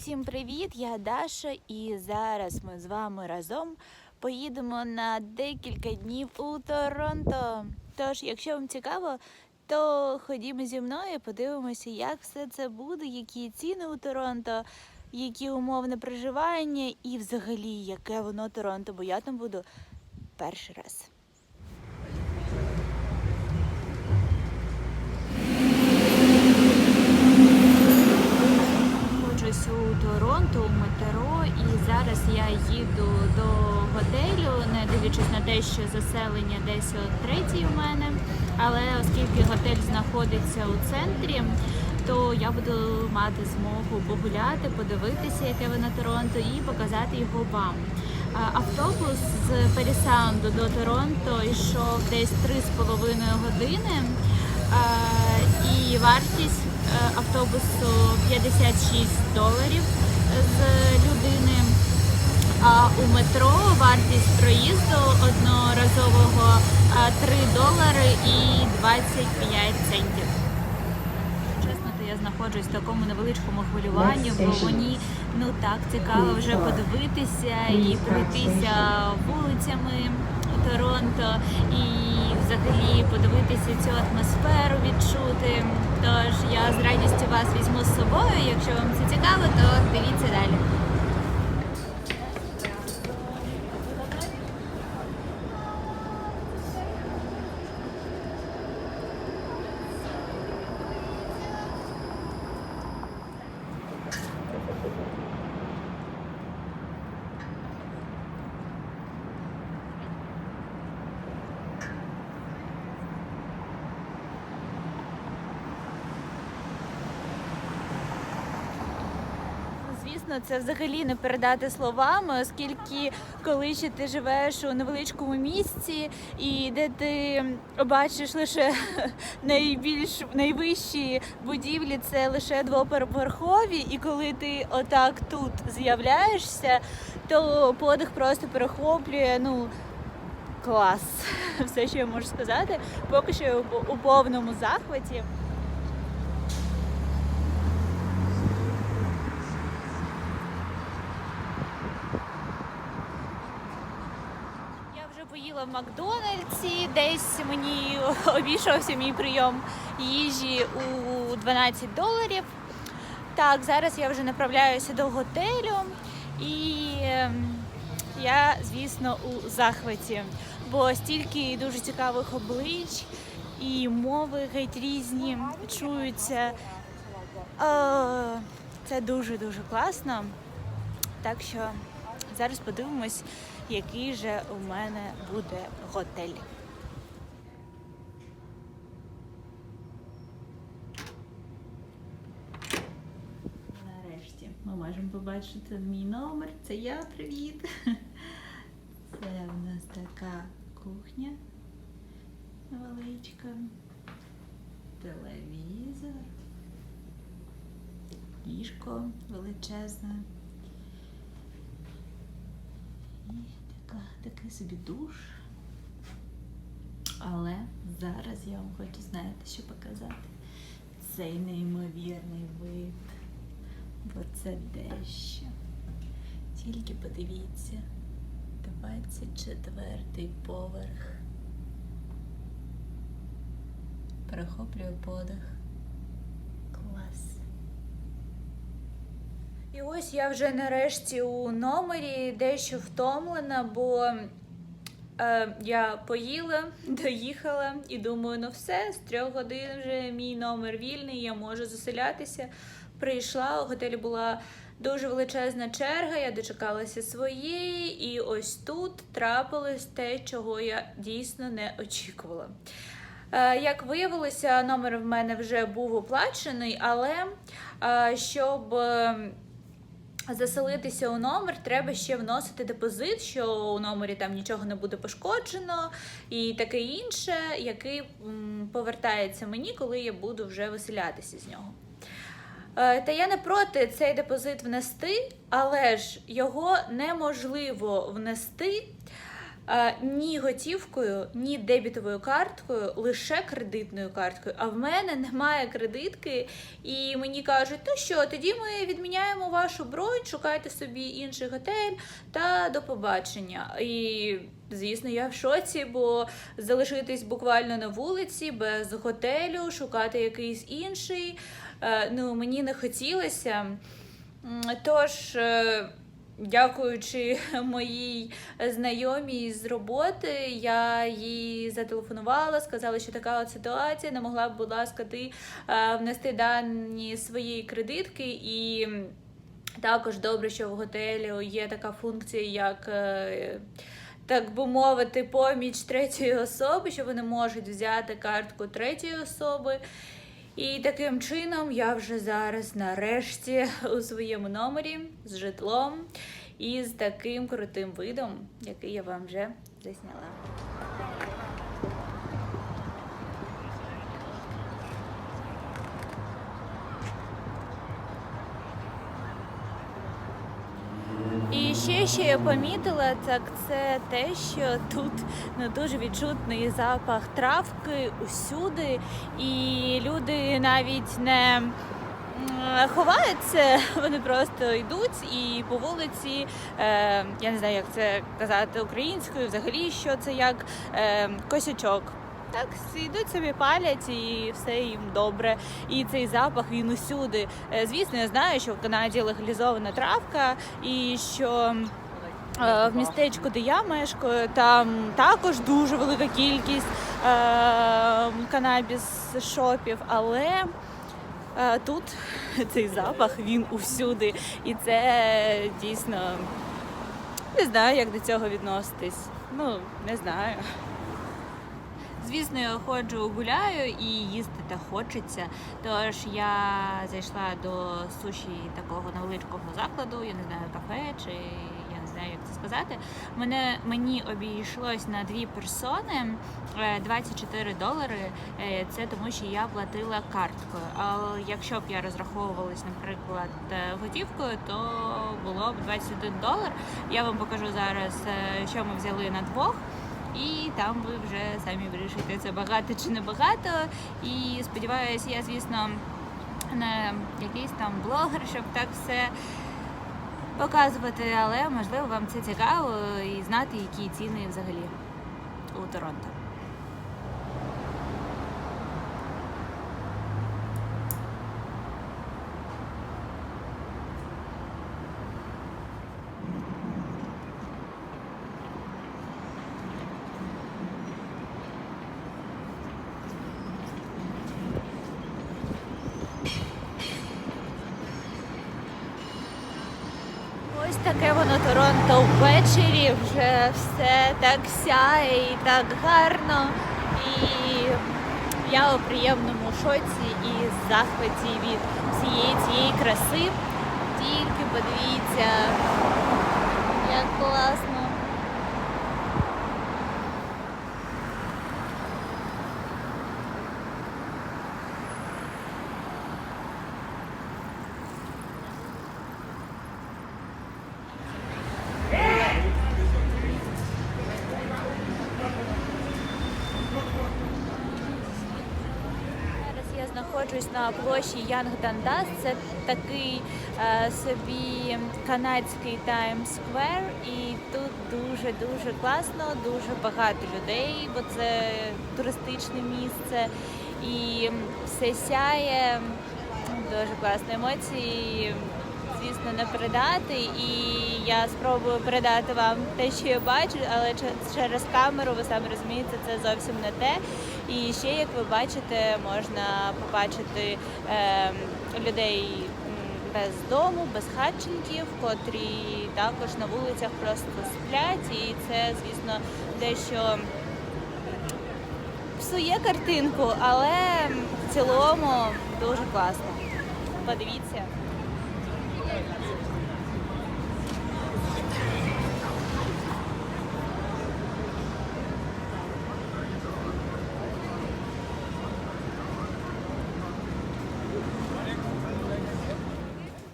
Усім привіт! Я Даша, і зараз ми з вами разом поїдемо на декілька днів у Торонто. Тож, якщо вам цікаво, то ходімо зі мною, подивимося, як все це буде, які ціни у Торонто, які умовне проживання і взагалі яке воно Торонто, бо я там буду перший раз. Знаходжусь у Торонто у метро, і зараз я їду до готелю, не дивлячись на те, що заселення десь о третій у мене. Але оскільки готель знаходиться у центрі, то я буду мати змогу погуляти, подивитися, яке воно Торонто, і показати його вам. Автобус з Перісаунду до Торонто йшов десь 3,5 години. І вартість автобусу 56 доларів з людини. А у метро вартість проїзду одноразового 3 долари і 25 центів. Чесно, то я знаходжусь в такому невеличкому хвилюванні, бо мені ну так цікаво вже подивитися і пройтися вулицями Торонто і взагалі подивитися цю атмосферу, відчути. Тож я з радістю вас візьму з собою. Якщо вам це цікаво, то дивіться далі. Звісно, це взагалі не передати словами, оскільки коли ще ти живеш у невеличкому місці, і де ти бачиш лише найбільш найвищі будівлі, це лише двоповерхові, і коли ти отак тут з'являєшся, то подих просто перехоплює. Ну клас, все, що я можу сказати. Поки що я у повному захваті. Вже в Макдональдсі, десь мені обійшовся мій прийом їжі у 12 доларів. Так, зараз я вже направляюся до готелю і ем, я, звісно, у захваті, бо стільки дуже цікавих облич і мови геть різні чуються. Е, Це дуже-дуже класно. Так що зараз подивимось, який же у мене буде готель. Нарешті ми можемо побачити мій номер. Це я, привіт. Це в нас така кухня невеличка, телевізор, ліжко величезне. Така, такий собі душ. Але зараз я вам хочу, знаєте, що показати. Цей неймовірний вид. Бо це дещо. Тільки подивіться. 24 поверх. Перехоплюю подих. Клас. І ось я вже нарешті у номері дещо втомлена, бо е, я поїла, доїхала і думаю, ну все, з трьох годин вже мій номер вільний, я можу заселятися. Прийшла, у готелі була дуже величезна черга, я дочекалася своєї, і ось тут трапилось те, чого я дійсно не очікувала. Е, Як виявилося, номер в мене вже був оплачений, але е, щоб заселитися у номер, треба ще вносити депозит, що у номері там нічого не буде пошкоджено, і таке інше, який повертається мені, коли я буду вже виселятися з нього. Е, Та я не проти цей депозит внести, але ж його неможливо внести ні готівкою, ні дебітовою карткою, лише кредитною карткою. А в мене немає кредитки, і мені кажуть, ну що, тоді ми відміняємо вашу бронь, шукайте собі інший готель та до побачення. І звісно, я в шоці, бо залишитись буквально на вулиці без готелю, шукати якийсь інший. е, Ну, мені не хотілося. Тож. Дякуючи моїй знайомій з роботи, я їй зателефонувала, сказала, що така от ситуація, не могла б, будь ласка, ти е, внести дані своєї кредитки і. Також добре, що в готелі є така функція, як, е, так би мовити, поміч третьої особи, що вони можуть взяти картку третьої особи. І таким чином я вже зараз нарешті у своєму номері з житлом і з таким крутим видом, який я вам вже засняла. І ще, що я помітила, так це те, що тут ну, дуже відчутний запах травки усюди, і люди навіть не ховаються, вони просто йдуть і по вулиці, е, я не знаю, як це казати українською, взагалі, що це як е, косячок. Так, йдуть собі палять і все їм добре. І цей запах він усюди. Е, Звісно, я знаю, що в Канаді легалізована травка, і що е, в містечку, де я мешкаю, там також дуже велика кількість е, канабіс-шопів, але тут цей запах він усюди. І це дійсно не знаю, як до цього відноситись. Ну, не знаю. Звісно, я ходжу, гуляю і їсти та хочеться. Тож я зайшла до суші такого невеличкого закладу, я не знаю, кафе чи я не знаю, як це сказати. Мене мені обійшлось на дві персони е, 24 долари. Е, Це тому, що я платила карткою. А якщо б я розраховувалась, наприклад, е, готівкою, то було б 21 долар. Я вам покажу зараз, е, що ми взяли на двох. І там ви вже самі вирішите, це багато чи не багато. І сподіваюся, я, звісно, не якийсь там блогер, щоб так все показувати, але можливо вам це цікаво і знати, які ціни взагалі у Торонто. Ось таке воно Торонто ввечері. Вже все так сяє і так гарно. І я у приємному шоці і захваті від всієї цієї краси. Тільки подивіться, як класно. Зараз я знаходжусь на площі Янг Дандас. Це такий е, собі канадський Таймс-сквер. І тут дуже дуже класно, дуже багато людей, бо це туристичне місце. І все сяє. Дуже класні емоції. Звісно, не передати, і я спробую передати вам те, що я бачу, але через камеру ви самі розумієте, це зовсім не те. І ще, як ви бачите, можна побачити ем, людей без дому, без хатченків, котрі також на вулицях просто сплять, і це, звісно, дещо псує картинку, але в цілому дуже класно. Подивіться.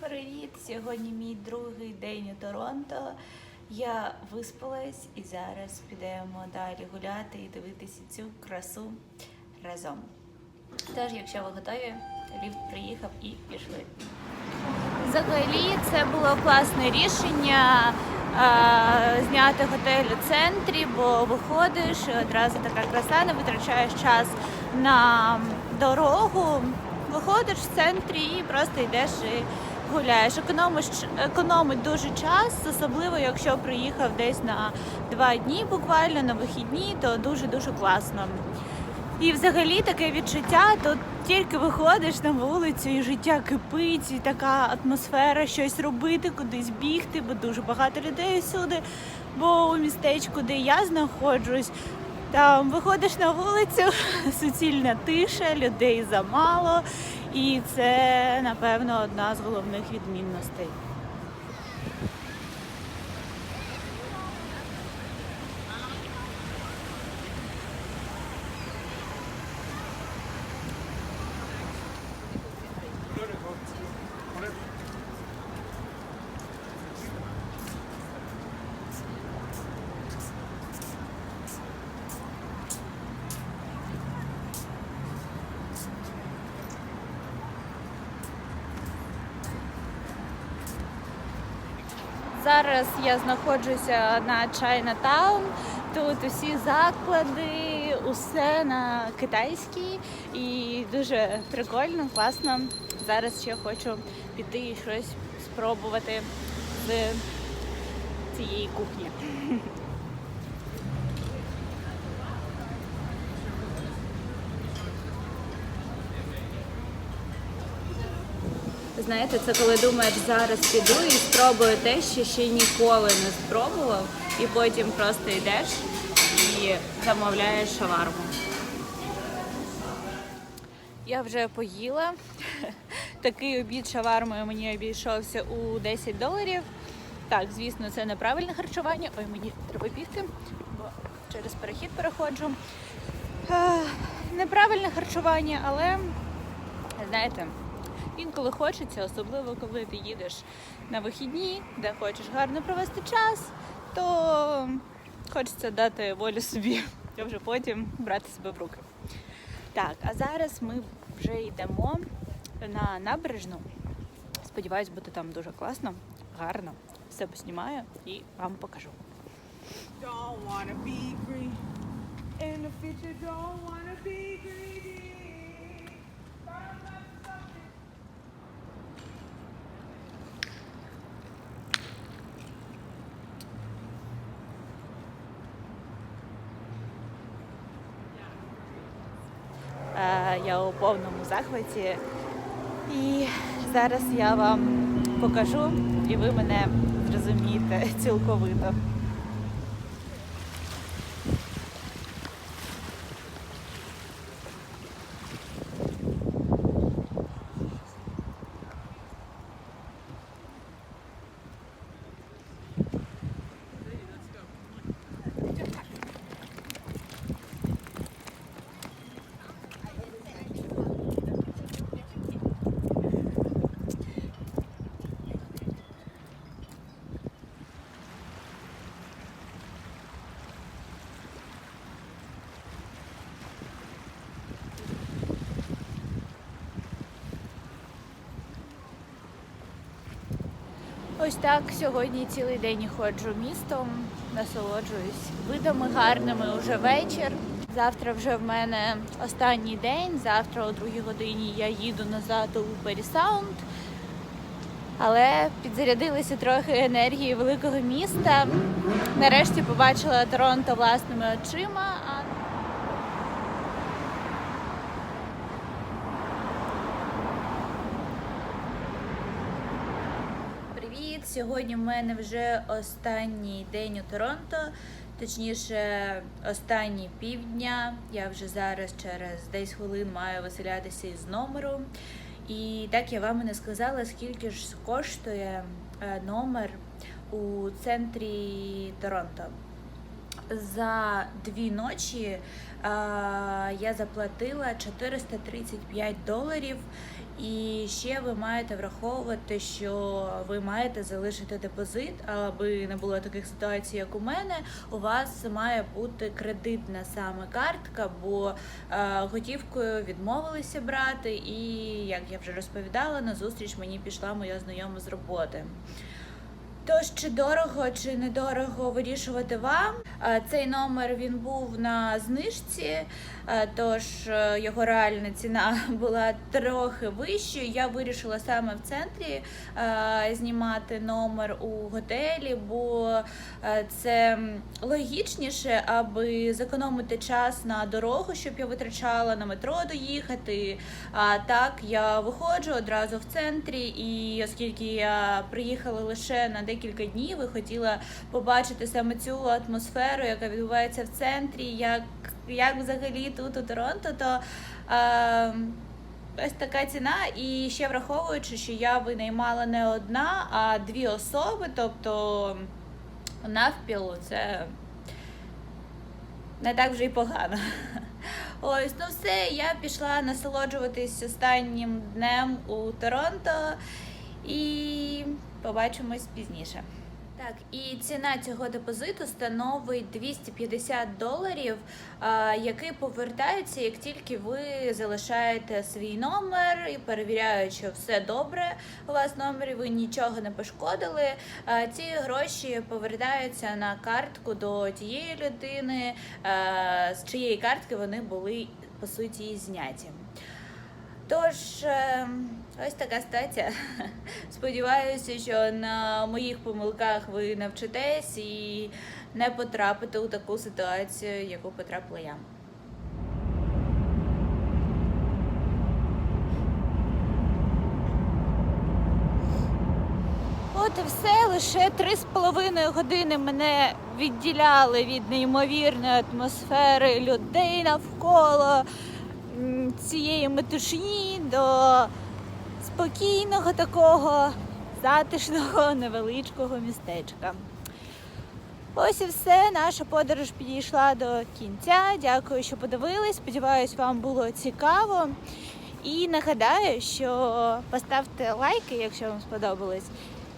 Привіт! Сьогодні мій другий день у Торонто. Я виспалась і зараз підемо далі гуляти і дивитися цю красу разом. Тож, якщо ви готові, ліфт приїхав і пішли. Взагалі, це було класне рішення зняти готель у центрі, бо виходиш і одразу така краса, не витрачаєш час на дорогу. Виходиш в центрі і просто йдеш і гуляєш. Економиш економить дуже час, особливо якщо приїхав десь на два дні, буквально на вихідні, то дуже дуже класно. І взагалі таке відчуття, то тільки виходиш на вулицю і життя кипить, і така атмосфера, щось робити, кудись бігти, бо дуже багато людей всюди. Бо у містечку, де я знаходжусь, там виходиш на вулицю, суцільна тиша, людей замало, і це, напевно, одна з головних відмінностей. Зараз я знаходжуся на Чайнатаун. Тут усі заклади, усе на китайській і дуже прикольно, класно. Зараз ще хочу піти і щось спробувати з цієї кухні. Знаєте, це коли думаєш, зараз піду і спробую те, що ще ніколи не спробував, і потім просто йдеш і замовляєш шаварму. Я вже поїла. Такий обід шавармою мені обійшовся у 10 доларів. Так, звісно, це неправильне харчування. Ой, мені треба бігти, бо через перехід переходжу. Е, Неправильне харчування, але знаєте, інколи хочеться, особливо коли ти їдеш на вихідні, де хочеш гарно провести час, то хочеться дати волю собі, а вже потім брати себе в руки. Так, а зараз ми вже йдемо на набережну. Сподіваюсь, буде там дуже класно, гарно. Все поснімаю і вам покажу. don't wanna be green. In the future, don't wanna be greedy. Е, Я у повному захваті. І зараз я вам покажу, і ви мене зрозумієте цілковито. Ось так сьогодні цілий день ходжу містом, насолоджуюсь видами гарними уже вечір. Завтра вже в мене останній день. Завтра о другій годині я їду назад у Перісаунд. Але підзарядилася трохи енергії великого міста. Нарешті побачила Торонто власними очима. А Привіт! Сьогодні в мене вже останній день у Торонто, точніше, останні півдня. Я вже зараз через 10 хвилин маю виселятися із номеру. І так я вам і не сказала, скільки ж коштує е, номер у центрі Торонто. за дві ночі е, я заплатила 435 доларів. І ще ви маєте враховувати, що ви маєте залишити депозит, аби не було таких ситуацій, як у мене. У вас має бути кредитна саме картка, бо е, готівкою відмовилися брати. І як я вже розповідала, на зустріч мені пішла моя знайома з роботи. Тож, чи дорого, чи недорого вирішувати вам. Е, Цей номер він був на знижці, е, тож е, його реальна ціна була трохи вищою. Я вирішила саме в центрі знімати номер у готелі, бо це логічніше, аби зекономити час на дорогу, щоб я витрачала на метро доїхати. А так я виходжу одразу в центрі, і оскільки я приїхала лише на декілька днів і хотіла побачити саме цю атмосферу, яка відбувається в центрі, як, як взагалі тут у Торонто, то е, ось така ціна. І ще враховуючи, що я винаймала не одна, а дві особи, тобто навпіл це не так вже й погано. Ось, ну все, я пішла насолоджуватись останнім днем у Торонто і побачимось пізніше. Так, і ціна цього депозиту становить 250 доларів, а, який повертається, як тільки ви залишаєте свій номер і перевіряють, що все добре у вас в номері, ви нічого не пошкодили. Ці гроші повертаються на картку до тієї людини, з чиєї картки вони були по суті зняті. Тож, е, ось така стаття. Сподіваюся, що на моїх помилках ви навчитесь і не потрапите у таку ситуацію, яку потрапила я. От і все, лише три з половиною години мене відділяли від неймовірної атмосфери людей навколо цієї метушні до спокійного такого затишного невеличкого містечка. Ось і все. Наша подорож підійшла до кінця. Дякую, що подивились. Сподіваюсь, вам було цікаво. І нагадаю, що поставте лайки, якщо вам сподобалось,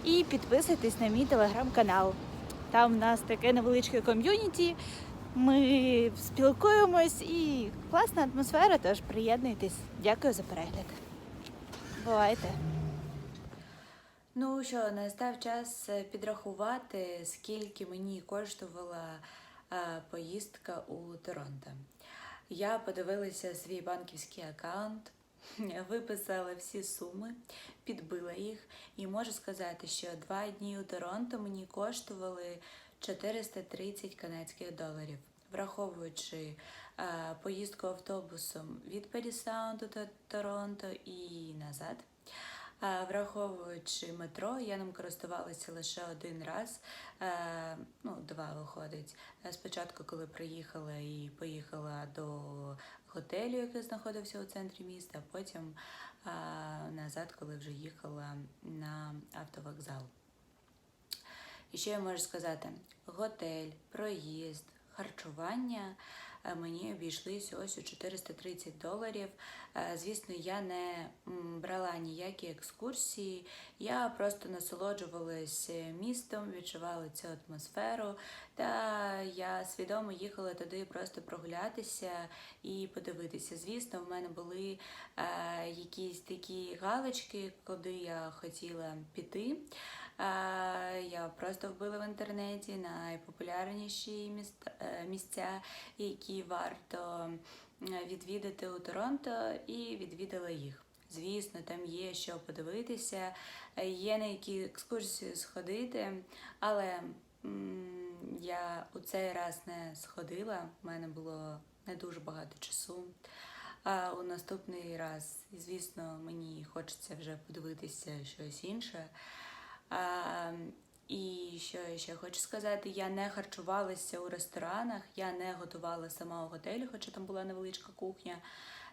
і підписуйтесь на мій телеграм-канал. Там в нас таке невеличке ком'юніті. Ми спілкуємось і класна атмосфера, тож приєднуйтесь. Дякую за перегляд. Бувайте. Ну що, настав час е, підрахувати, скільки мені коштувала е, поїздка у Торонто. Я подивилася свій банківський аккаунт, виписала всі суми, підбила їх і можу сказати, що два дні у Торонто мені коштували 430 канадських доларів, враховуючи е, поїздку автобусом від Перісаунду до Торонто і назад. А, Враховуючи метро, я ним користувалася лише один раз, е, ну, два виходить. Е, Спочатку, коли приїхала і поїхала до готелю, який знаходився у центрі міста, а потім а, назад, коли вже їхала на автовокзал. І що я можу сказати? Готель, проїзд, харчування е, мені обійшлись ось у 430 доларів. Е, Звісно, я не брала ніякі екскурсії, я просто насолоджувалась містом, відчувала цю атмосферу. Та я свідомо їхала туди просто прогулятися і подивитися. Звісно, в мене були е, якісь такі галочки, куди я хотіла піти. Е, Я просто вбила в інтернеті найпопулярніші е, місця, які варто відвідати у Торонто, і відвідала їх. Звісно, там є що подивитися, є на які екскурсії сходити, але м, я у цей раз не сходила, в мене було не дуже багато часу. А у наступний раз, звісно, мені хочеться вже подивитися щось інше. І що я ще хочу сказати, я не харчувалася у ресторанах, я не готувала сама у готелі, хоча там була невеличка кухня.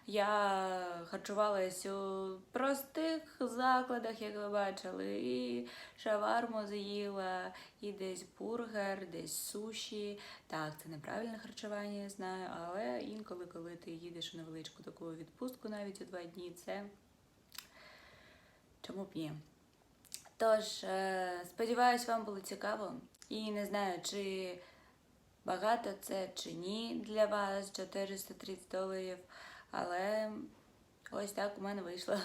Я харчувалась у простих закладах, як ви бачили, і шаварму з'їла, і десь бургер, десь суші. Так, це неправильне харчування, я знаю, але інколи, коли ти їдеш у невеличку таку відпустку навіть у два дні, це чому б ні. Тож, е, сподіваюсь, вам було цікаво. І не знаю, чи багато це чи ні для вас 430 доларів. Але ось так у мене вийшло.